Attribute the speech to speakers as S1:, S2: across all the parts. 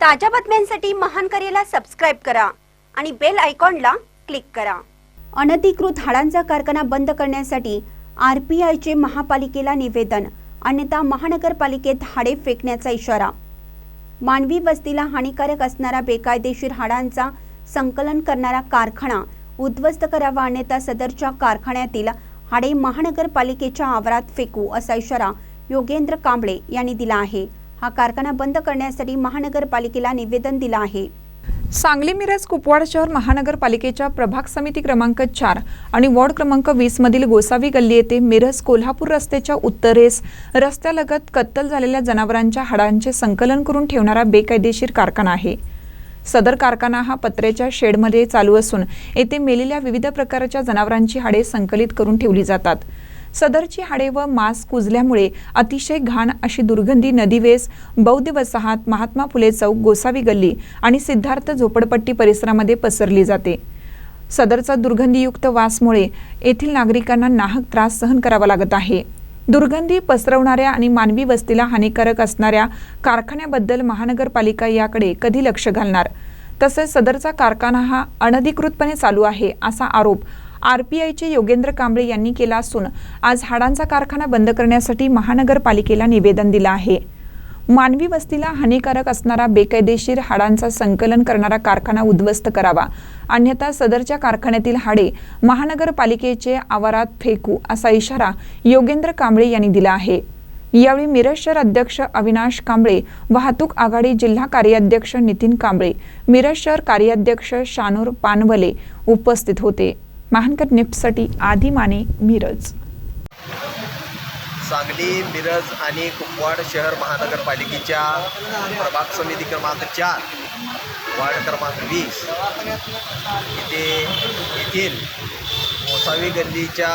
S1: ताज्या बातम्यांसाठी महान करेला सबस्क्राईब करा आणि बेल आयकॉनला क्लिक करा. अनधिकृत हाडांचा कारखाना बंद करण्यासाठी आर पी आयचे महापालिकेला निवेदन अन्यथा महानगरपालिकेत हाडे फेकण्याचा इशारा. मानवी वस्तीला हानिकारक असणारा बेकायदेशीर हाडांचा संकलन करणारा कारखाना उद्ध्वस्त करावा अन्यथा सदरच्या कारखान्यातील हाडे महानगरपालिकेच्या आवारात फेकू असा इशारा योगेंद्र कांबळे यांनी दिला आहे. हा कारखाना बंद करण्यासाठी महानगरपालिकेला निवेदन दिलं आहे.
S2: सांगली मिरज कुपवाड शहर महानगरपालिकेच्या प्रभाग समिती क्रमांक चार आणि वॉर्ड क्रमांक वीस मधील गोसावी गल्ली येथे मिरज कोल्हापूर रस्त्याच्या उत्तरेस रस्त्यालगत कत्तल झालेल्या जनावरांच्या हाडांचे संकलन करून ठेवणारा बेकायदेशीर कारखाना आहे. सदर कारखाना हा पत्र्याच्या शेडमध्ये चालू असून येथे मेलेल्या विविध प्रकारच्या जनावरांची हाडे संकलित करून ठेवली जातात. सदरची हाडे व मांस कुजल्यामुळे अतिशय घाण अशी दुर्गंधी नदीवेस बौद्ध वसाहत महात्मा फुले चौक गोसावी गल्ली आणि सिद्धार्थ झोपडपट्टी परिसरामध्ये पसरली जाते. सदरचा दुर्गंधीयुक्त वासमुळे येथील नागरिकांना नाहक त्रास सहन करावा लागत आहे. दुर्गंधी पसरवणाऱ्या आणि मानवी वस्तीला हानिकारक असणाऱ्या कारखान्याबद्दल महानगरपालिका याकडे कधी लक्ष घालणार? तसेच सदरचा कारखाना हा अनधिकृतपणे चालू आहे असा आरोप आरपीआयचे योगेंद्र कांबळे यांनी केला असून आज हाडांचा कारखाना बंद करण्यासाठी महानगरपालिकेला निवेदन दिलं आहे. मानवी वस्तीला हानिकारक असणारा बेकायदेशीर हाडांचा संकलन करणारा कारखाना उद्ध्वस्त करावा. अन्यथा सदरच्या कारखान्यातील हाडे महानगरपालिकेचे आवारात फेकू असा इशारा योगेंद्र कांबळे यांनी दिला आहे. यावेळी मिरज शहर अध्यक्ष अविनाश कांबळे वाहतूक आघाडी जिल्हा कार्याध्यक्ष नितीन कांबळे मिरज शहर कार्याध्यक्ष शानूर पानवले उपस्थित होते. महानकर निप्ससाठी आधी माने मिरज.
S3: सांगली मिरज आणि कुपवाड शहर महानगरपालिकेच्या प्रभाग समिती क्रमांक चार वार्ड क्रमांक वीस. इथे येथील मोसावी गल्लीच्या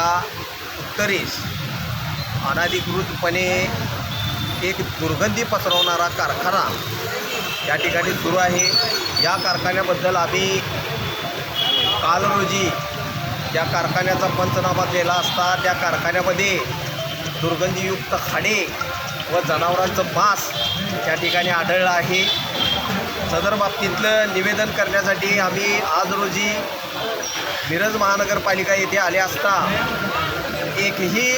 S3: उत्तरेस अनाधिकृतपणे एक दुर्गंधी पसरवणारा कारखाना या ठिकाणी सुरू आहे. या कारखान्याबद्दल आम्ही काल रोजी ज्या कारखान्याचा पंचनामा केला असता त्या कारखान्यामध्ये दुर्गंधीयुक्त खाणे व जनावरांचं मांस त्या ठिकाणी आढळलं आहे. सदर बाबतीतलं निवेदन करण्यासाठी आम्ही आज रोजी मिरज महानगरपालिका येथे आले असता एकही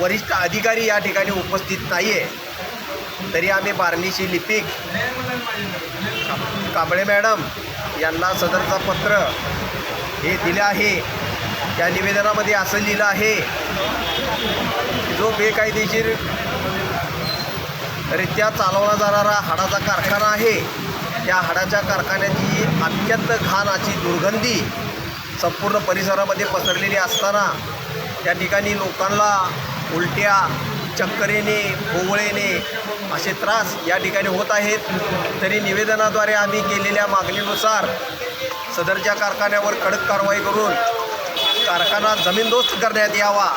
S3: वरिष्ठ अधिकारी या ठिकाणी उपस्थित नाही आहे तरी आम्ही बार्नीशी लिपिक कांबळे मॅडम यांना सदरचा पत्र हे दिले आहे. त्या निवेदनामध्ये असं लिहिलं आहे. जो बेकायदेशीर रित्या चालवला जाणारा हाडाचा कारखाना आहे त्या हाडाच्या कारखान्याची अत्यंत घाण अशी दुर्गंधी संपूर्ण परिसरामध्ये पसरलेली असताना त्या ठिकाणी लोकांना उलट्या चक्कर भोवळेने असे त्रास या ठिकाणी होत आहेत. तरी निवेदनाद्वारे आम्ही केलेल्या मागणीनुसार सदरच्या कारखान्यावर कडक कारवाई करून कारखाना जमीनदोस्त करण्यात यावा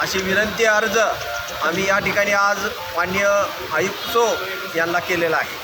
S3: अशी विनंती अर्ज आम्ही या ठिकाणी आज मान्य आयुक्त यांना केलेला आहे.